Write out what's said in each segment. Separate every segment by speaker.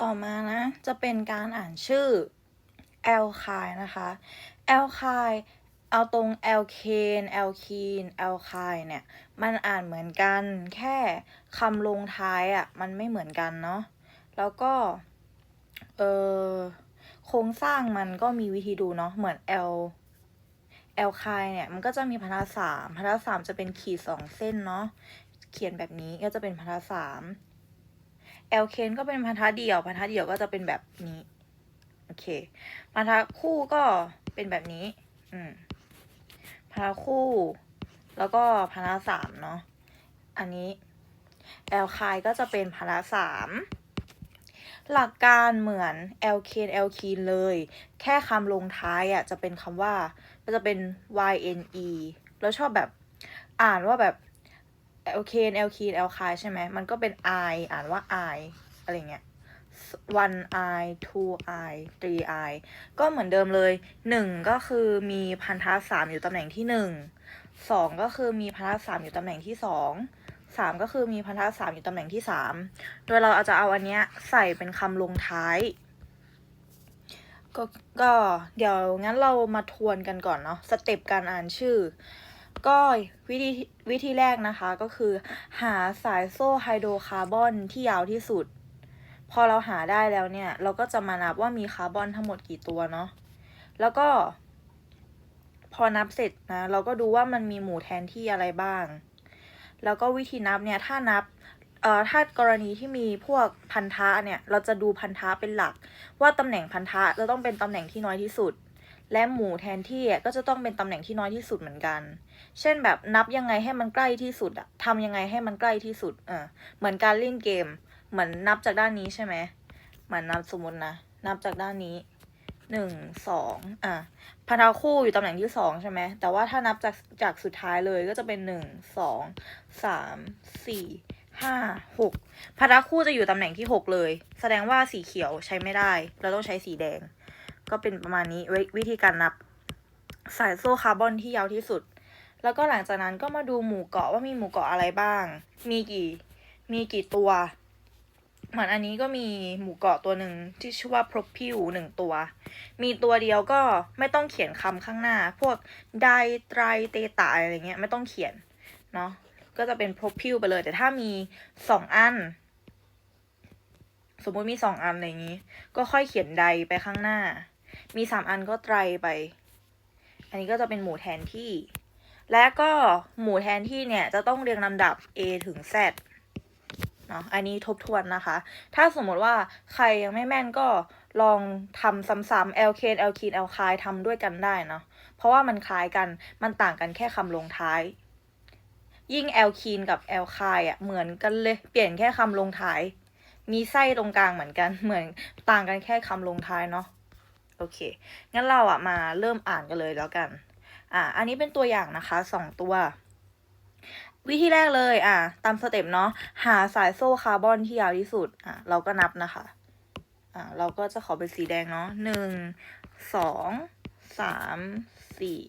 Speaker 1: ต่อมานะ จะเป็นการอ่านชื่อแอลคายนะคะแอลคายเอาตรงแอลเคนแอลคีนแอลคายเนี่ย มันอ่านเหมือนกันแค่คำลงท้ายอะ มันไม่เหมือนกันเนาะ แล้วก็ เออโครงสร้างมันก็มีวิธีดูเนาะ เหมือนแอลแอลคายเนี่ยมันก็จะมีพันธะสามพันธะสามจะเป็นขีดสองเส้นเนาะเขียนแบบนี้ก็จะเป็นพันธะสาม แอลเคนก็เป็นพันธะเดี่ยว พันธะเดี่ยวก็จะเป็นแบบนี้ โอเค พันธะคู่ก็เป็นแบบนี้ อืม พันธะคู่ แล้วก็พันธะสามเนาะ อันนี้แอลคายก็จะเป็นพันธะสามหลักการเหมือนแอลเคนแอลคีนเลย แค่คำลงท้ายอะจะเป็นคำว่าจะเป็น y n e แล้วชอบแบบอ่านว่าแบบ แอลเคนแอลคีนแอลคายใช่ไหม มันก็เป็น I อ่านว่า I อะไรเงี้ย one I two I three I ก็เหมือนเดิมเลยหนึ่งก็คือมีพันธะสามอยู่ตำแหน่งที่หนึ่งสองก็คือมีพันธะสามอยู่ตำแหน่งที่สองสามก็คือมีพันธะสามอยู่ตำแหน่งที่สามโดยเราอาจจะเอาอันเนี้ยใส่เป็นคำลงท้ายก็ก็เดี๋ยวงั้นเรามาทวนกันก่อนเนาะสเต็ปการอ่านชื่อ ก็วิธีวิธีแรกนะคะก็คือหาสายโซ่ไฮโดรคาร์บอนที่ยาวที่สุด พอเราหาได้แล้วเนี่ย เราก็จะมานับว่ามีคาร์บอนทั้งหมดกี่ตัวเนาะแล้วก็ พอนับเสร็จนะ เราก็ดูว่ามันมีหมู่แทนที่อะไรบ้าง แล้วก็วิธีนับเนี่ยถ้านับเอ่อถ้ากรณีที่มีพวกพันธะเนี่ย เราจะดูพันธะเป็นหลัก ว่าตำแหน่งพันธะจะต้องเป็นตำแหน่งที่น้อยที่สุด และหมู่แทนที่ก็จะต้องเป็นตำแหน่งที่น้อยที่สุดเหมือนกัน เช่นแบบนับยังไงให้มันใกล้ที่สุดอะทำยังไงให้มันใกล้ที่สุดเออเหมือนการเล่นเกม เหมือนนับจากด้านนี้ใช่ไหมเหมือนนับสมมตินะ นับจากด้านนี้หนึ่งสองอะพันธะคู่อยู่ตำแหน่งที่สองใช่ไหมแต่ว่าถ้านับจากจากสุดท้ายเลยก็จะเป็นหนึ่งสองสามสี่ห้าหกพันธะคู่จะอยู่ตำแหน่งที่หกเลย แสดงว่าสีเขียวใช้ไม่ได้ เราต้องใช้สีแดง ก็เป็นประมาณนี้วิวิธีการนับสายโซ่คาร์บอนที่ยาวที่สุด แล้วก็หลังจากนั้นก็มาดูหมู่เกาะว่ามีหมู่เกาะอะไรบ้าง มีกี่ มีกี่ตัว เหมือนอันนี้ก็มีหมู่เกาะตัวหนึ่งที่ชื่อว่า propyl หนึ่งตัว มีตัวเดียวก็ไม่ต้องเขียนคำข้างหน้า พวกไดไตรเตตาอะไรเงี้ยไม่ต้องเขียนเนาะ ก็จะเป็น propyl ไปเลย แต่ถ้ามีสองอัน สมมุติมีสองอันอะไรอย่างนี้ ก็ค่อยเขียนไดไปข้างหน้า มีสามอันก็ไตรไป อันนี้ก็จะเป็นหมู่แทนที่ และก็หมู่แทนที่เนี่ยจะต้องเรียงลำดับ A ถึง Z เนาะอันนี้ทบทวนนะคะ ถ้าสมมติว่าใครยังไม่แม่นก็ลองทำซ้ำๆ l k n l k n l k ทำด้วยกันได้เนาะ เพราะว่ามันคล้ายกัน มันต่างกันแค่คำลงท้าย ยิ่ง l k กับ l k อะเหมือนกันเลย เปลี่ยนแค่คำลงท้าย มีไส้ตรงกลางเหมือนกัน เหมือนต่างกันแค่คำลงท้ายเนาะ โอเค งั้นเราอะมาเริ่มอ่านกันเลยแล้วกัน อะอันนี้เป็นตัวอย่างนะคะสองตัว วิธีแรกเลย อะตามสเต็ปเนาะ หาสายโซ่คาร์บอนที่ยาวที่สุด อะเราก็นับนะคะ อะเราก็จะขอเป็นสีแดงเนาะหนึ่ง สอง สาม สี่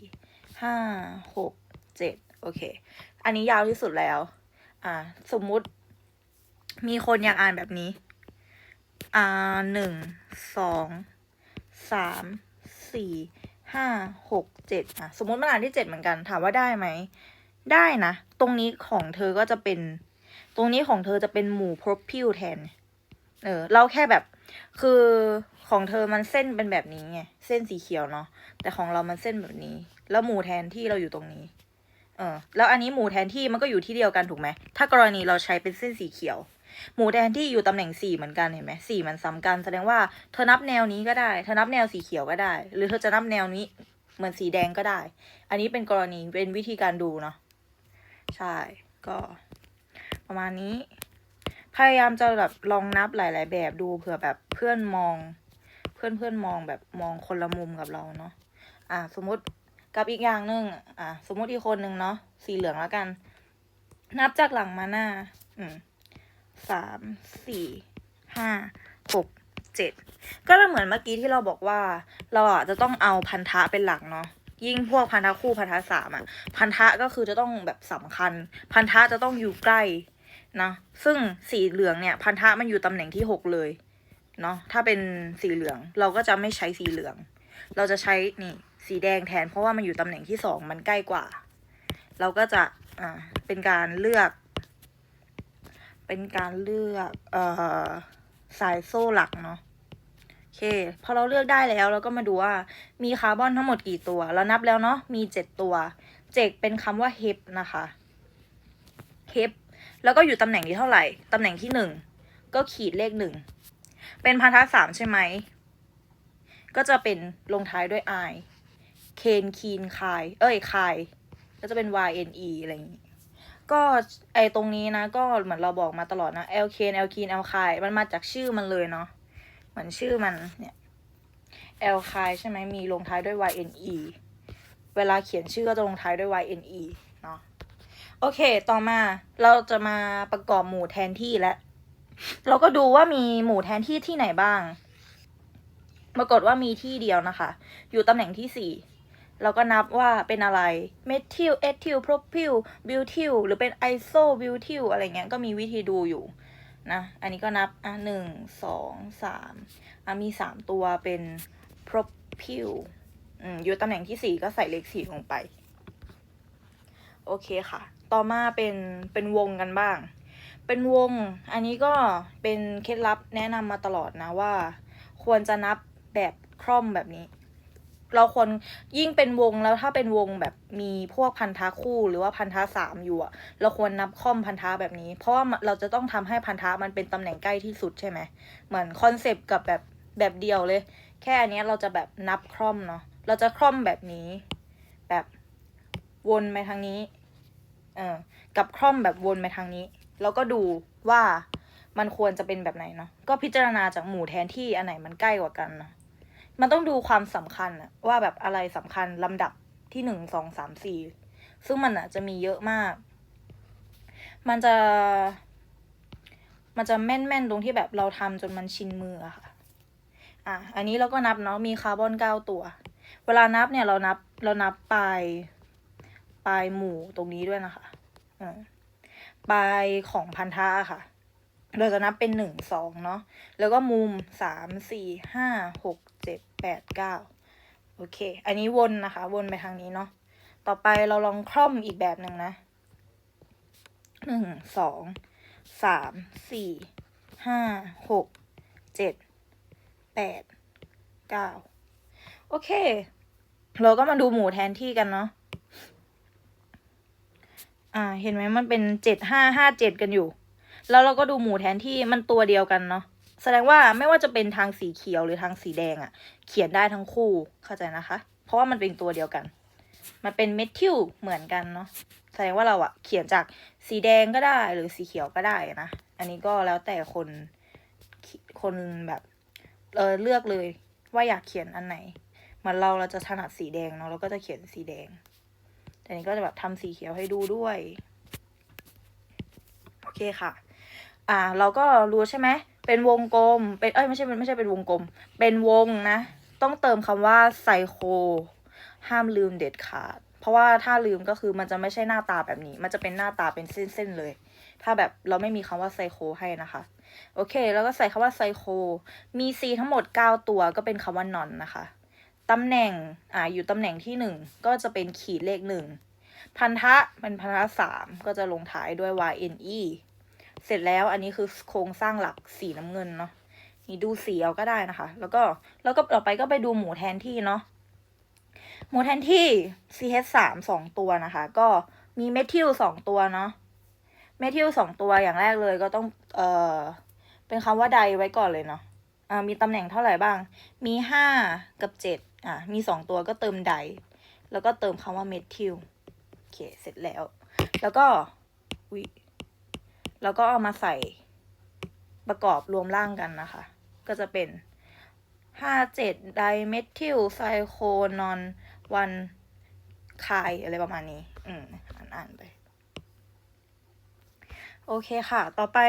Speaker 1: ห้า หก เจ็ด โอเค อันนี้ยาวที่สุดแล้ว อะสมมุติ มีคนอยากอ่านแบบนี้ อ่าหนึ่ง สอง สามสี่ห้าหกเจ็ดอะสมมติมันอ่านที่เจ็ดเหมือนกัน ถามว่าได้ไหม ได้นะ ตรงนี้ของเธอก็จะเป็น ตรงนี้ของเธอจะเป็นหมู่ propyl แทน เออ เราแค่แบบ คือของเธอมันเส้นเป็นแบบนี้ไง เส้นสีเขียวเนาะ แต่ของเรามันเส้นแบบนี้ แล้วหมู่แทนที่เราอยู่ตรงนี้ เออ แล้วอันนี้หมู่แทนที่มันก็อยู่ที่เดียวกันถูกไหม ถ้ากรณีเราใช้เป็นเส้นสีเขียว หมูแทนที่อยู่ตำแหน่งสี่เหมือนกันเห็นไหมสี่มันซ้ำกันแสดงว่าเธอนับแนวนี้ก็ได้เธอนับแนวสีเขียวก็ได้ หรือเธอจะนับแนวนี้เหมือนสีแดงก็ได้ อันนี้เป็นกรณีเป็นวิธีการดูเนาะใช่ก็ประมาณนี้ พยายามจะแบบลองนับหลาย ๆ แบบดูเผื่อแบบเพื่อนมอง เพื่อนเพื่อนมองแบบมองคนละมุมกับเราเนาะอะสมมติกับอีกอย่างหนึ่งอะสมมติอีกคนหนึ่งเนาะสีเหลืองแล้วกัน นับจากหลังมาหน้า อืม สามสี่ห้าหกเจ็ดก็จะเหมือนเมื่อกี้ที่เราบอกว่า เราอะจะต้องเอาพันธะเป็นหลักเนาะยิ่งพวกพันธะคู่พันธะสามอะพันธะก็คือจะต้องแบบสำคัญ พันธะจะต้องอยู่ใกล้นะซึ่งสีเหลืองเนี่ย พันธะมันอยู่ตำแหน่งที่หกเลยเนาะถ้าเป็นสีเหลืองเราก็จะไม่ใช้สีเหลือง เราจะใช้นี่สีแดงแทนเพราะว่ามันอยู่ตำแหน่งที่สองมันใกล้กว่า เราก็จะอ่าเป็นการเลือก เป็นการเลือกเอ่อสายโซ่หลักเนาะโอเค พอเราเลือกได้แล้วเราก็มาดูว่ามีคาร์บอนทั้งหมดกี่ตัว เรานับแล้วเนาะมีเจ็ดตัวเจกเป็นคำว่า hep นะคะ hep แล้วก็อยู่ตำแหน่งที่เท่าไหร่ ตำแหน่งที่หนึ่งก็ขีดเลขหนึ่งเป็นพันธะสามใช่ไหม ก็จะเป็นลงท้ายด้วย i เคนคีนคาย เอ้ยคาย ก็จะเป็น y n e อะไรอย่างงี้ ก็ไอตรงนี้นะ ก็เหมือนเราบอกมาตลอดนะ l เคน l คีน l คายมันมาจากชื่อมันเลยเนาะเหมือนชื่อมันเนี่ย l คายใช่ไหมมีลงท้ายด้วย y n e เวลาเขียนชื่อก็จะลงท้ายด้วย y n e เนาะโอเค ต่อมาเราจะมาประกอบหมู่แทนที่แล้วเราก็ดูว่ามีหมู่แทนที่ที่ไหนบ้างปรากฏว่ามีที่เดียวนะคะ อยู่ตำแหน่งที่สี่ เราก็นับว่าเป็นอะไรเมทิลเอทิลโพรพิลบิวทิลหรือเป็นไอโซบิวทิลอะไรเงี้ยก็มีวิธีดูอยู่นะ อันนี้ก็นับอะหนึ่งสองสามอะมีสามตัวเป็นโพรพิลอืมอยู่ตำแหน่งที่สี่ก็ใส่เลขสี่ลงไป โอเคค่ะ ต่อมาเป็นเป็นวงกันบ้าง เป็นวง อันนี้ก็เป็นเคล็ดลับแนะนำมาตลอดนะว่า ควรจะนับแบบคร่อมแบบนี้ เราควรยิ่งเป็นวงแล้วถ้าเป็นวงแบบมีพวกพันธะคู่หรือว่าพันธะสามอยู่อะเราควรนับค่อมพันธะแบบนี้ เพราะว่าเราจะต้องทำให้พันธะมันเป็นตำแหน่งใกล้ที่สุดใช่ไหมเหมือนคอนเซปต์กับแบบแบบเดียวเลย แค่อันนี้เราจะแบบนับค่อมเนาะเราจะค่อมแบบนี้ แบบวนไปทางนี้เออกับค่อมแบบวนไปทางนี้ แล้วก็ดูว่ามันควรจะเป็นแบบไหนเนาะก็พิจารณาจากหมู่แทนที่อันไหนมันใกล้กว่ากันเนาะ มันต้องดูความสำคัญว่าแบบอะไรสำคัญลำดับที่หนึ่งสองสามสี่ซึ่งมันอะจะมีเยอะมาก มันจะ มันจะแม่นๆตรงที่แบบเราทำจนมันชินมืออะค่ะ อะ อันนี้เราก็นับเนาะมีคาร์บอนเก้าตัว เวลานับเนี่ยเรานับเรานับปลายปลายหมู่ตรงนี้ด้วยนะคะอ่าปลายของพันธะค่ะ เราจะนับเป็นหนึ่งสองเนาะ แล้วก็มุมสามสี่ห้าหก เจ็ดแปดเก้าโอเค อันนี้วนนะคะ วนไปทางนี้เนาะ ต่อไปเราลองคล่อมอีกแบบหนึ่งนะหนึ่งสองสามสี่ห้าหกเจ็ดแปดเก้าโอเค เราก็มาดูหมู่แทนที่กันเนาะอ่า เห็นไหมมันเป็นเจ็ดห้าห้าเจ็ดกันอยู่ แล้วเราก็ดูหมู่แทนที่มันตัวเดียวกันเนาะ แสดงว่าไม่ว่าจะเป็นทางสีเขียวหรือทางสีแดงอะ่ะเขียนได้ทั้งคู่เข้าใจนะคะ เพราะว่ามันเป็นตัวเดียวกัน มันเป็นเมทิลเหมือนกันเนาะแสดงว่าเราอะเขียนจากสีแดงก็ได้หรือสีเขียวก็ได้นะ อันนี้ก็แล้วแต่คนคนแบบเออเลือกเลยว่าอยากเขียนอันไหนเหมือนเราเราจะถนัดสีแดงเนาะเราก็จะเขียนสีแดง แต่นี้ก็จะแบบทำสีเขียวให้ดูด้วย โอเคค่ะ อ่า เราก็รู้ใช่ไหม เป็นวงกลม เป็น เอ้ย ไม่ใช่ไม่ใช่เป็นวงกลม เป็นวงนะ ต้องเติมคำว่าไซโค ห้ามลืมเด็ดขาด เพราะว่าถ้าลืมก็คือมันจะไม่ใช่หน้าตาแบบนี้ มันจะเป็นหน้าตาเป็นเส้นๆเลย ถ้าแบบเราไม่มีคำว่าไซโคให้นะคะ โอเค แล้วก็ใส่คำว่าไซโค มี C ทั้งหมด 9 ตัวก็เป็นคำว่านอนนะคะตำแหน่ง อ่า อยู่ตำแหน่งที่หนึ่งก็จะเป็นขีดเลขหนึ่งพันธะเป็นพันธะสามก็จะลงท้ายด้วย yne เสร็จแล้วอันนี้คือโครงสร้างหลักสีน้ำเงินเนาะนี่ดูสีเอาก็ได้นะคะ แล้วก็แล้วก็ต่อไปก็ไปดูหมูแทนที่เนาะหมูแทนที่ ch สามสองตัวนะคะ ก็มีเมทิลสองตัวเนาะเมทิลสองตัวอย่างแรกเลยก็ต้องเอ่อเป็นคำว่าใดไว้ก่อนเลยเนาะอ่ามีตำแหน่งเท่าไหร่บ้าง มีห้ากับเจ็ดอ่ามีสองตัวก็เติมไดแล้วก็เติมคำว่าเมทิลโอเคเสร็จแล้ว แล้วก็วิ แล้วก็เอามาใส่ประกอบรวมร่างกันนะคะ ก็จะเป็นห้าเจ็ดไดเมทิลไซโคนอนวันคายอะไรประมาณนี้ อืม อ่านอ่านไป โอเคค่ะ ต่อไป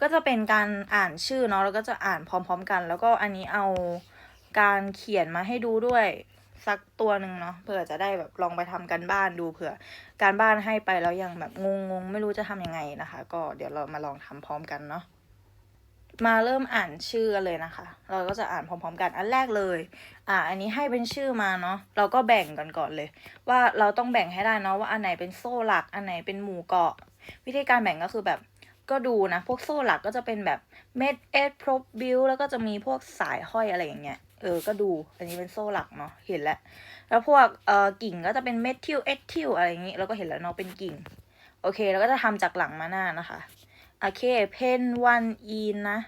Speaker 1: ก็จะเป็นการอ่านชื่อเนาะ แล้วก็จะอ่านพร้อมๆกัน แล้วก็อันนี้เอาการเขียนมาให้ดูด้วย สักตัวหนึ่งเนาะเผื่อจะได้แบบลองไปทำกันบ้านดูเผื่อ การบ้านให้ไปแล้วยังแบบงงๆไม่รู้จะทำยังไงนะคะ ก็เดี๋ยวเรามาลองทำพร้อมกันเนาะมาเริ่มอ่านชื่อกันเลยนะคะ เราก็จะอ่านพร้อมๆกันอันแรกเลย อ่า อันนี้ให้เป็นชื่อมาเนาะ เราก็แบ่งกันก่อนเลย ว่าเราต้องแบ่งให้ได้เนาะว่าอันไหนเป็นโซ่หลัก อันไหนเป็นหมู่เกาะ วิธีการแบ่งก็คือแบบก็ดูนะ พวกโซ่หลักก็จะเป็นแบบเม็ดเอสโพรบิลแล้วก็จะมีพวกสายห้อยอะไรอย่างเงี้ยเออ ก็ดู อันนี้เป็นโซ่หลักเนาะ เห็นแล้ว แล้วพวกเอ่อกิ่งก็จะเป็นเมทิลเอทิลอะไรอย่างงี้ เราก็เห็นแล้วเนาะ เป็นกิ่ง โอเค แล้วก็จะทำจากหลังมาหน้านะคะ โอเค เพนวันอีนนะ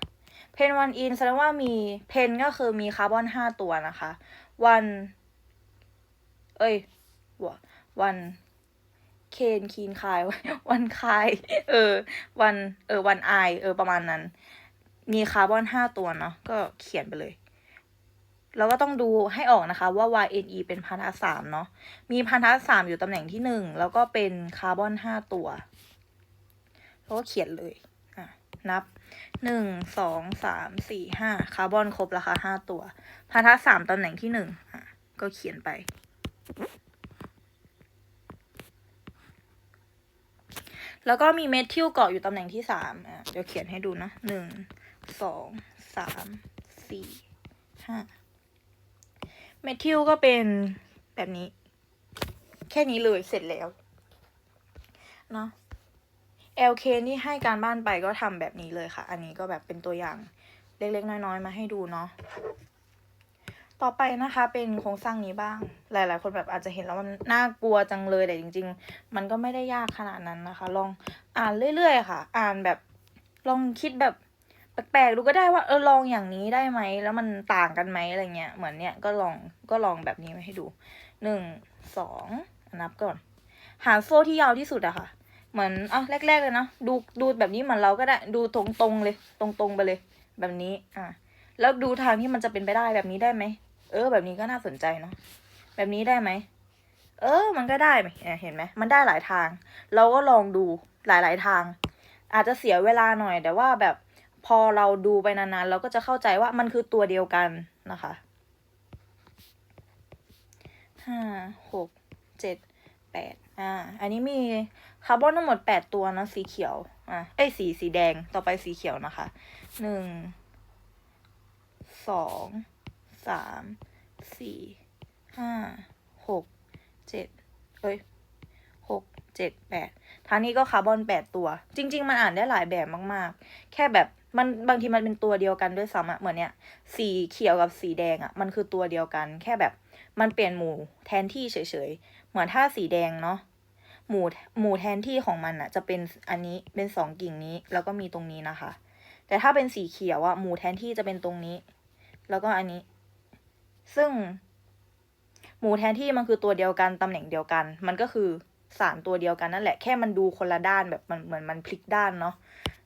Speaker 1: เพนวันอินแสดงว่ามีเพนก็คือมีคาร์บอนห้าตัวนะคะ วัน เอ้ยวันเคนคีนคาย วันคาย เออ วัน เออ วันไอ เออ ประมาณนั้น มีคาร์บอนห้าตัวเนาะ ก็เขียนไปเลย แล้วก็ต้องดูให้ออกนะคะว่า YNE เป็นพันธะสามเนาะ มีพันธะสามอยู่ตำแหน่งที่หนึ่งแล้วก็เป็นคาร์บอนห้าตัวแล้วก็เขียนเลยอะนับหนึ่งสองสามสี่ห้าคาร์บอนครบราคาห้าตัว พันธะสามตำแหน่งที่หนึ่งอะก็เขียนไป แล้วก็มีเมทิลเกาะอยู่ตำแหน่งที่สามอะเดี๋ยวเขียนให้ดูนะหนึ่งสองสามสี่ห้า เมทิลก็เป็นแบบนี้ แค่นี้เลยเสร็จแล้วเนาะ LK นี่ให้การบ้านไปก็ทำแบบนี้เลยค่ะ อันนี้ก็แบบเป็นตัวอย่างเล็กๆ น้อยๆ มาให้ดูเนาะ ต่อไปนะคะเป็นโครงสร้างนี้บ้าง หลายๆ คนแบบอาจจะเห็นแล้วมันน่ากลัวจังเลยแต่จริง ๆ มันก็ไม่ได้ยากขนาดนั้นนะคะ ลองอ่านเรื่อยๆ ค่ะ อ่านแบบลองคิดแบบ แปลกๆดูก็ได้ว่าเออลองอย่างนี้ได้ไหมแล้วมันต่างกันไหมอะไรเงี้ยเหมือนเนี้ยก็ลองก็ลองแบบนี้มาให้ดูหนึ่งสองนับก่อน หาโซ่ที่ยาวที่สุดอะค่ะ เหมือนอะแรก ๆ เลยนะดูดูแบบนี้เหมือนเราก็ได้ดูตรงๆเลย ตรงๆไปเลย แบบนี้อะแล้วดูทางที่มันจะเป็นไปได้แบบนี้ได้ไหมเออ แบบนี้ก็น่าสนใจเนาะแบบนี้ได้ไหมเออ มันก็ได้ไหมเห็นไหมมันได้หลายทาง เราก็ลองดูหลาย ๆ ทาง อาจจะเสียเวลาหน่อยแต่ว่าแบบ พอเราดูไปนานๆ เราก็จะเข้าใจว่ามันคือตัวเดียวกันนะคะห้าหกเจ็ดแปดอ่า อันนี้มีคาร์บอนทั้งหมดแปดตัวนะสีเขียวอะเอ้สีสีแดงต่อไปสีเขียวนะคะหนึ่งสองสามสี่ห้าหกเจ็ดเอ้ยหกเจ็ดแปดทางนี้ก็คาร์บอนแปดตัว จริง ๆ มันอ่านได้หลายแบบมาก ๆ แค่แบบ มันบางทีมันเป็นตัวเดียวกันด้วยซ้ำอะเหมือนเนี้ยสีเขียวกับสีแดงอะมันคือตัวเดียวกัน แค่แบบมันเปลี่ยนหมู่แทนที่เฉยๆ เหมือนถ้าสีแดงเนาะหมู่หมู่แทนที่ของมันอะจะเป็นอันนี้เป็นสองกิ่งนี้ แล้วก็มีตรงนี้นะคะ แต่ถ้าเป็นสีเขียวอะหมู่แทนที่จะเป็นตรงนี้ แล้วก็อันนี้ ซึ่ง หมู่แทนที่มันคือตัวเดียวกันตำแหน่งเดียวกัน มันก็คือ สารตัวเดียวกันนั่นแหละแค่มันดูคนละด้านแบบมันเหมือนมันพลิกด้านเนาะ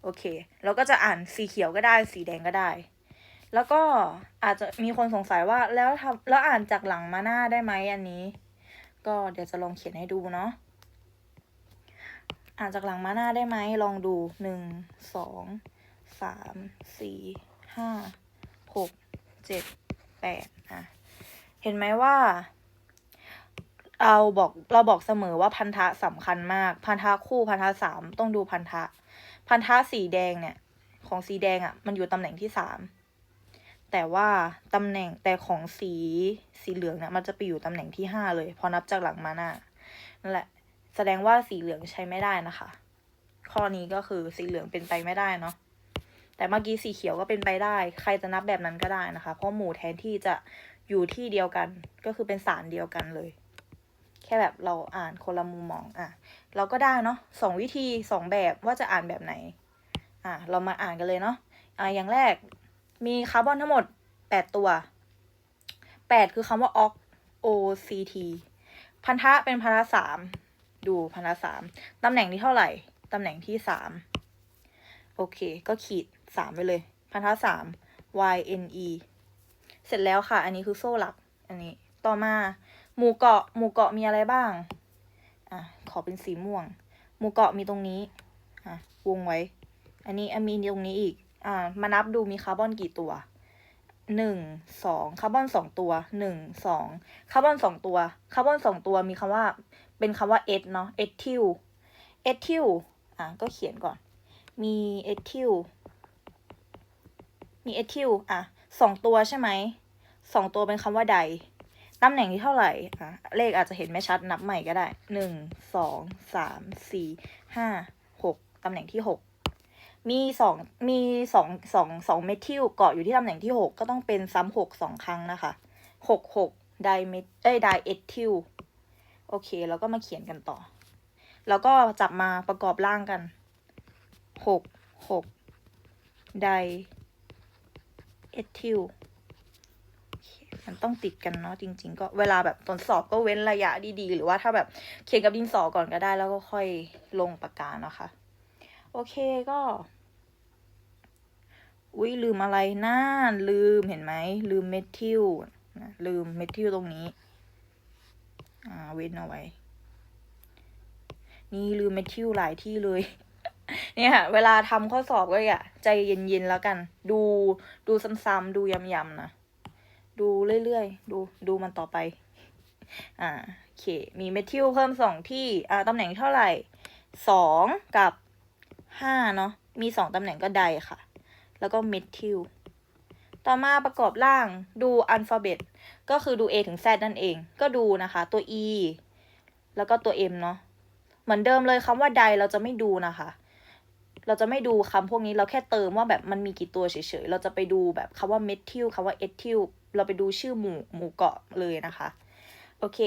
Speaker 1: โอเคแล้วก็จะอ่านสีเขียวก็ได้ สีแดงก็ได้ แล้วก็อาจจะมีคนสงสัยว่าแล้วทำแล้วอ่านจากหลังมาหน้าได้ไหมอันนี้ ก็เดี๋ยวจะลองเขียนให้ดูเนาะอ่านจากหลังมาหน้าได้ไหม ลองดูหนึ่ง สอง สาม สี่ ห้า หก เจ็ด แปดอะ เห็นไหมว่า เราบอกเราบอกเสมอว่าพันธะสำคัญมาก พันธะคู่พันธะสามต้องดูพันธะ พันธะสีแดงเนี่ย ของสีแดงอะ่ะ มันอยู่ตำแหน่งที่สามแต่ว่าตำแหน่งแต่ของสีสีเหลืองเนี่ยมันจะไปอยู่ตำแหน่งที่ห้าเลย พอนับจากหลังมาหน้านั่นแหละ แสดงว่าสีเหลืองใช้ไม่ได้นะคะ ข้อนี้ก็คือสีเหลืองเป็นไปไม่ได้เนาะแต่เมื่อกี้สีเขียวก็เป็นไปได้ ใครจะนับแบบนั้นก็ได้นะคะ เพราะหมู่แทนที่จะอยู่ที่เดียวกันก็คือเป็นสารเดียวกันเลย ค่แบบเราอ่านคนละมุมมองอะเราก็ได้เนาะสองวิธีสองแบบว่าจะอ่านแบบไหนอะเรามาอ่านกันเลยเนาะอะอย่างแรกมีคาร์บอนทั้งหมดแปดตัวแปดคือคำว่า ox o c t พันธะเป็นพันธะสามดูพันธะสามตำแหน่งที่เท่าไหร่ ตำแหน่งที่สามโอเค ก็ขีดสามไปเลย พันธะสาม y n e เสร็จแล้วค่ะ อันนี้คือโซ่หลัก อันนี้ ต่อมา หมู่เกาะ หมู่เกาะมีอะไรบ้าง อะ ขอเป็นสีม่วง หมู่เกาะมีตรงนี้ อะ วงไว้ อันนี้อมีตรงนี้อีก อ่า มานับดูมีคาร์บอนกี่ตัวหนึ่งสองคาร์บอนสองตัวหนึ่งสองคาร์บอนสองตัวคาร์บอนสองตัวมีคำว่า เป็นคำว่าเอทเนาะเอทิลเอทิลอะก็เขียนก่อน มีเอทิลมีเอทิลอะสองตัวใช่ไหมสองตัวเป็นคำว่าใด ตำแหน่งที่เท่าไหร่อะเลขอาจจะเห็นไม่ชัดนับใหม่ก็ได้หนึ่งสองสามสี่ห้าหกตำแหน่งที่หกมีสองมีสองสองสองเมทิลเกาะอยู่ที่ตำแหน่งที่หกก็ต้องเป็นซ้ำหกสองครั้งนะคะหกหกไดเมทเอ้ยไดเอทิลโอเค แล้วก็มาเขียนกันต่อ แล้วก็จับมาประกอบร่างกันหกหกไดเอทิล มันต้องติดกันเนาะจริง ๆ ก็เวลาแบบตอนสอบก็เว้นระยะดีๆ หรือว่าถ้าแบบเขียนกับดินสอก่อนก็ได้ แล้วก็ค่อยลงปากกานะคะ โอเคก็ อุ้ยลืมอะไรน่าลืมเห็นไหมลืมเมทิลนะลืมเมทิลตรงนี้ อ่าเว้นเอาไว้ นี่ลืมเมทิลหลายที่เลยเนี่ยเวลาทำข้อสอบก็อย่าใจเย็นๆแล้วกัน ดูดูซ้ำๆดูย้ำๆนะ ดูเรื่อยๆ ดูดูมันต่อไป อ่าโอเค มีเมทิลเพิ่มสองที่ อ่าตำแหน่งเท่าไหร่สองกับห้าเนาะ มีสองตำแหน่งก็ไดค่ะ แล้วก็เมทิลต่อมาประกอบร่างดูอัลฟาเบตก็คือดู A ถึง Z นั่นเอง ก็ดูนะคะ ตัว E แล้วก็ตัว M เนาะ เหมือนเดิมเลยคำว่าไดเราจะไม่ดูนะคะ เราจะไม่ดูคำพวกนี้เราแค่เติมว่าแบบมันมีกี่ตัวเฉยๆ เราจะไปดูแบบคำว่าเมทิลคำว่าเอทิล เราไปดูชื่อหมู่หมู่เกาะเลยนะคะ โอเค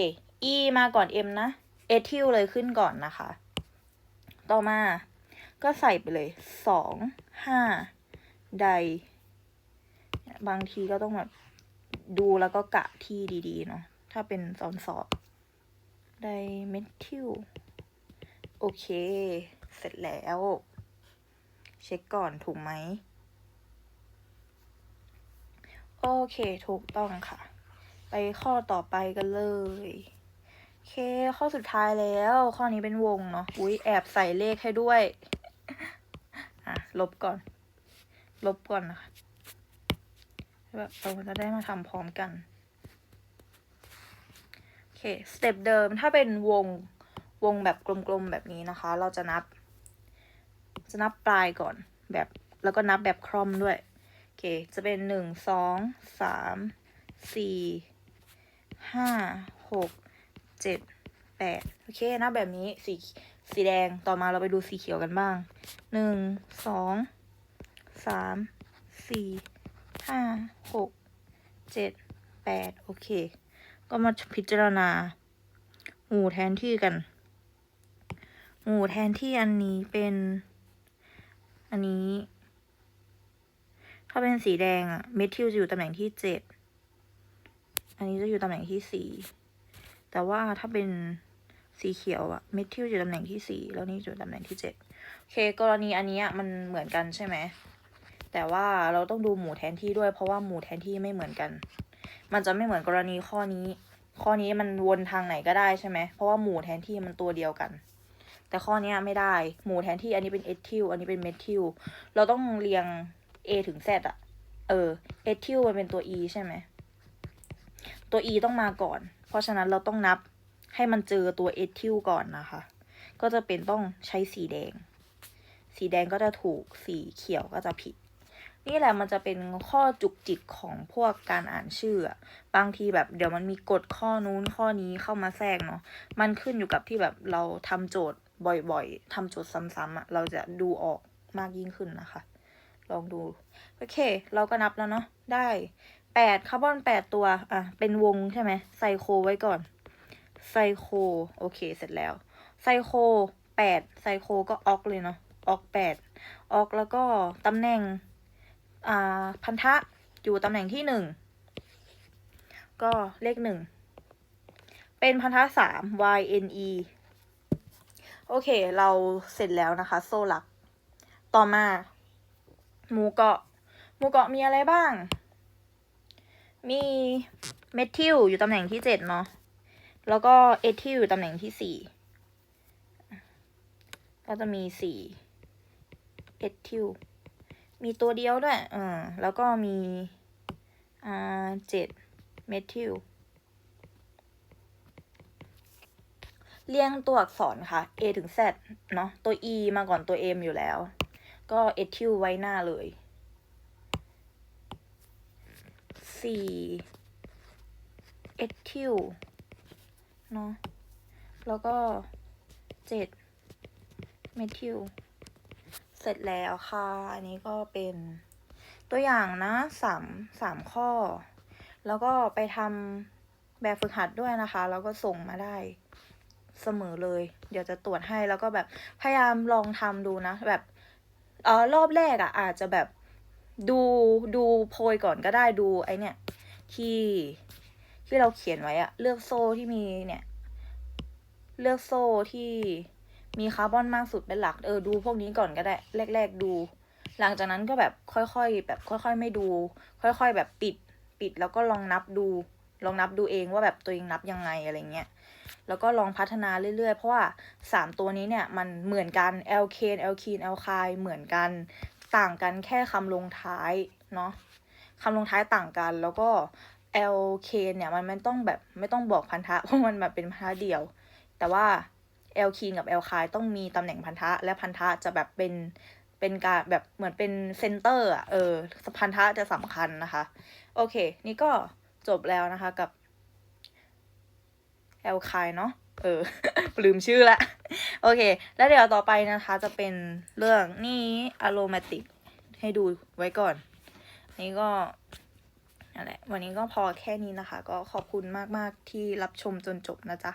Speaker 1: E มาก่อน M นะ เอทิลเลยขึ้นก่อนนะคะ ต่อมาก็ใส่ไปเลยสองห้าได บางทีก็ต้องแบบดูแล้วก็กะที่ดีๆ เนาะ ถ้าเป็นสอนสอบไดเมทิลโอเค เสร็จแล้ว เช็คก่อนถูกไหม โอเค ถูกต้องค่ะ ไปข้อต่อไปกันเลย โอเค ข้อสุดท้ายแล้ว ข้อนี้เป็นวงเนาะ อุ้ยแอบใส่เลขให้ด้วย อะ ลบก่อน ลบก่อนนะคะ แบบเราจะได้มาทำพร้อมกัน โอเค สเต็ปเดิม ถ้าเป็นวง วงแบบกลมๆแบบนี้นะคะ เราจะนับ จะนับปลายก่อน แบบ แล้วก็นับแบบครอมด้วย เค จะเป็นหนึ่งสองสามสี่ห้าหกเจ็ดแปดโอเคนับแบบนี้สีสีแดงต่อมาเราไปดูสีเขียวกันบ้างหนึ่งสองสามสี่ห้าหกเจ็ดแปดโอเค ก็มาพิจารณา หมู่แทนที่กัน หมู่แทนที่อันนี้เป็น อันนี้ ถ้าเป็นสีแดงอะเมทิลจะอยู่ตำแหน่งที่เจ็ด อันนี้จะอยู่ตำแหน่งที่สี่ แต่ว่าถ้าเป็นสีเขียวอะเมทิลอยู่ตำแหน่งที่สี่แล้วนี่อยู่ตำแหน่งที่เจ็ดโอเค กรณีอันนี้มันเหมือนกันใช่ไหม แต่ว่าเราต้องดูหมู่แทนที่ด้วย เพราะว่าหมู่แทนที่ไม่เหมือนกัน มันจะไม่เหมือนกรณีข้อนี้ ข้อนี้มันวนทางไหนก็ได้ใช่ไหม เพราะว่าหมู่แทนที่มันตัวเดียวกัน แต่ข้อนี้ไม่ได้ หมู่แทนที่อันนี้เป็นเอทิล อันนี้เป็นเมทิล เราต้องเรียง A ถึง Z อะเออเอทิลมันเป็นตัว E ใช่ไหม ตัว E ต้องมาก่อน เพราะฉะนั้นเราต้องนับให้มันเจอตัวเอทิลก่อนนะคะ ก็จะเป็นต้องใช้สีแดง สีแดงก็จะถูก สีเขียวก็จะผิด นี่แหละมันจะเป็นข้อจุกจิกของพวกการอ่านชื่ออะบางทีแบบเดี๋ยวมันมีกฎข้อนู้นข้อนี้เข้ามาแทรกเนาะ มันขึ้นอยู่กับที่แบบเราทำโจทย์บ่อยๆทำโจทย์ซ้ำๆอะเราจะดูออกมากยิ่งขึ้นนะคะ ลองดู โอเค เราก็นับแล้วเนาะได้แปดคาร์บอนแปดตัว อะ เป็นวงใช่ไหมไซโคไว้ก่อน ไซโค โอเค เสร็จแล้ว ไซโคแปดไซโคก็ออกเลยเนาะ ออกแปดออกแล้วก็ตำแหน่ง อ่า พันธะ อยู่ตำแหน่งที่หนึ่ง ก็เลขหนึ่ง เป็นพันธะสาม y n e โอเค เราเสร็จแล้วนะคะ โซลัก ต่อมา หมู่เกาะ หมู่เกาะมีอะไรบ้าง มีเมทิลอยู่ตำแหน่งที่เจ็ดเนาะ แล้วก็เอทิลอยู่ตำแหน่งที่สี่ก็จะมีสี่เอทิลมีตัวเดียวด้วยเออแล้วก็มี อ่าเจ็ดเมทิลเรียงตัวอักษรค่ะ A ถึง Z เนาะตัว E มาก่อนตัว M อยู่แล้ว ก็เอทิลไว้หน้าเลยสี่เอทิลเนาะแล้วก็เจ็ดเมทิลเสร็จแล้วค่ะ อันนี้ก็เป็นตัวอย่างนะสามสามข้อ แล้วก็ไปทำแบบฝึกหัดด้วยนะคะ แล้วก็ส่งมาได้เสมอเลย เดี๋ยวจะตรวจให้แล้วก็แบบพยายามลองทำดูนะ แบบ เออรอบแรกอะ่ะ อาจจะแบบดูดูโพยก่อนก็ได้ดูไอเนี่ย ที่ที่เราเขียนไว้อะเลือกโซ่ที่มีเนี่ย เลือกโซ่ที่มีคาร์บอนมากสุดเป็นหลักเออดูพวกนี้ก่อนก็ได้ แรก ๆดู หลังจากนั้นก็แบบค่อยๆ แบบค่อย ๆ ไม่ดู ค่อย ๆ แบบปิดปิดแล้วก็ลองนับดู ลองนับดูเองว่าแบบตัวเองนับยังไงอะไรเงี้ย แล้วก็ลองพัฒนาเรื่อยๆ เพราะว่าสามตัวนี้เนี่ยมันเหมือนกัน l k n l k n l k เหมือนกัน ต่างกันแค่คำลงท้ายเนาะคำลงท้ายต่างกันแล้วก็ l k เนี่ยมันไม่ต้องแบบไม่ต้องบอกพันธะเพราะมันแบบเป็นพันธะเดียว แต่ว่า l k กับ l k ต้องมีตำแหน่งพันธะ และพันธะจะแบบเป็นเป็นการแบบเหมือนเป็นเซนเตอร์อะเออพันธะจะสำคัญนะคะ โอเค นี่ก็จบแล้วนะคะกับ แอลคายเนาะเออ ลืมชื่อละ โอเค แล้วเดี๋ยวต่อไปนะคะ จะเป็นเรื่องนี้อะโรมาติก ให้ดูไว้ก่อน นี่ก็นั่นแหละวันนี้ก็พอแค่นี้นะคะ ก็ขอบคุณมาก ๆ ที่รับชมจนจบนะจ๊ะ